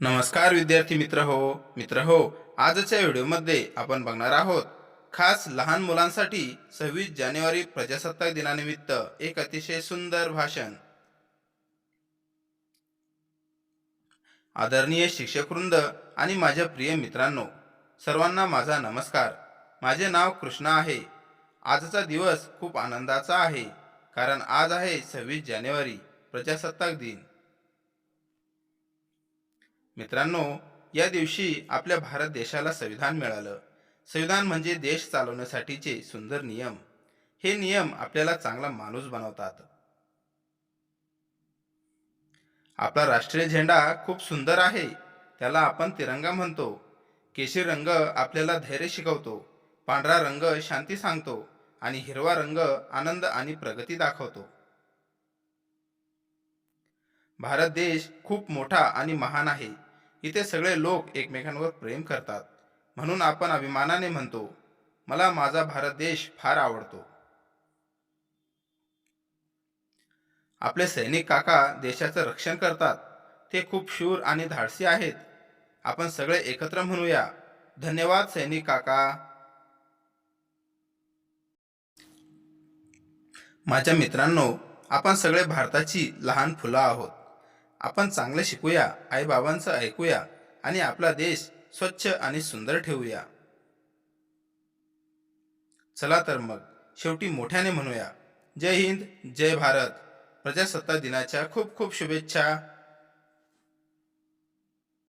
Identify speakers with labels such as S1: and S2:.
S1: नमस्कार विद्यार्थी मित्र हो मित्र हो. आजच्या व्हिडिओमध्ये आपण बघणार आहोत खास लहान मुलांसाठी सव्वीस जानेवारी प्रजासत्ताक दिनानिमित्त एक अतिशय सुंदर भाषण. आदरणीय शिक्षकवृंद आणि माझ्या प्रिय मित्रांनो सर्वांना माझा नमस्कार. माझे नाव कृष्णा आहे. आजचा दिवस खूप आनंदाचा आहे कारण आज आहे सव्वीस जानेवारी प्रजासत्ताक दिन. मित्रांनो या दिवशी आपल्या भारत देशाला संविधान मिळालं. संविधान म्हणजे देश चालवण्यासाठीचे सुंदर नियम. हे नियम आपल्याला चांगला माणूस बनवतात. आपला राष्ट्रीय झेंडा खूप सुंदर आहे त्याला आपण तिरंगा म्हणतो. केशरी रंग आपल्याला धैर्य शिकवतो पांढरा रंग शांती सांगतो आणि हिरवा रंग आनंद आणि प्रगती दाखवतो. भारत देश खूप मोठा आणि महान आहे. इथे सगळे लोक एकमेकांवर प्रेम करतात. म्हणून आपण अभिमानाने म्हणतो मला माझा भारत देश फार आवडतो. आपले सैनिक काका देशाचं रक्षण करतात. ते खूप शूर आणि धाडसी आहेत. आपण सगळे एकत्र म्हणूया. धन्यवाद सैनिक काका. माझ्या मित्रांनो आपण सगळे भारताची लहान फुलं आहोत. आपण चांगलं शिकूया आईबाबांचं ऐकूया आणि आपला देश स्वच्छ आणि सुंदर ठेवूया. चला तर मग शेवटी मोठ्याने म्हणूया. जय हिंद जय भारत. प्रजासत्ताक दिनाच्या खूप खूप शुभेच्छा.